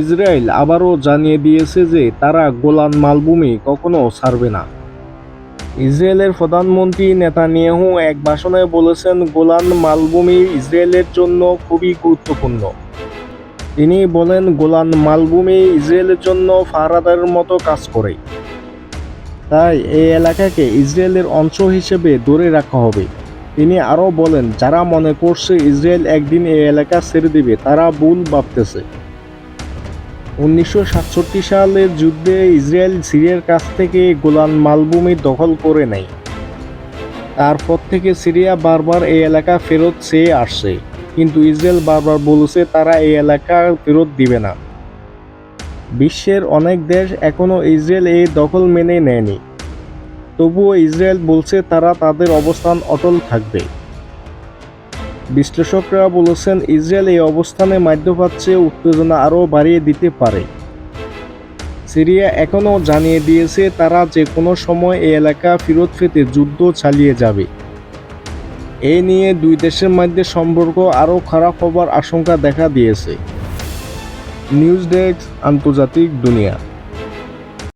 Israel আবারও জানিয়ে দিয়েছে যে তারা গোলান মালভূমি কখনো ছাড়বে না। ইসরায়েলের প্রধানমন্ত্রী নেতানিয়াহু এক ভাষণে বলেছেন, গোলান মালভূমি ইসরায়েলের জন্য খুবই গুরুত্বপূর্ণ। তিনি বলেন, গোলান মালভূমি ইসরায়েলের জন্য ফারাদার মতো কাজ করে। তাই এই এলাকাকে ইসরায়েলের অংশ হিসেবে ধরে রাখা হবে। তিনি আরও বলেন, যারা মনে করছে ইসরায়েল একদিন এই এলাকা ছেড়ে দেবে, তারা ভুল ভাবতেছে। উনিশশো সাতষট্টি সালের যুদ্ধে ইসরায়েল সিরিয়ার কাছ থেকে গোলান মালভূমি দখল করে নেয়। তারপর থেকে সিরিয়া বারবার এই এলাকা ফেরত চেয়ে আসছে, কিন্তু ইসরায়েল বারবার বলেছে তারা এই এলাকা ফেরত দিবে না। বিশ্বের অনেক দেশ এখনও ইসরায়েল এই দখল মেনে নেয়নি। তবুও ইসরায়েল বলছে তারা তাদের অবস্থান অটল থাকবে। বিশ্লেষকরা বলেছেন, ইসরায়েল এই অবস্থানে মধ্যপ্রাচ্যে উত্তেজনা আরও বাড়িয়ে দিতে পারে। সিরিয়া এখনও জানিয়ে দিয়েছে তারা যে কোনো সময় এই এলাকা ফেরত পেতে যুদ্ধ চালিয়ে যাবে। এই নিয়ে দুই দেশের মধ্যে সম্পর্ক আরও খারাপ হবার আশঙ্কা দেখা দিয়েছে। নিউজ ডেস্ক, আন্তর্জাতিক দুনিয়া।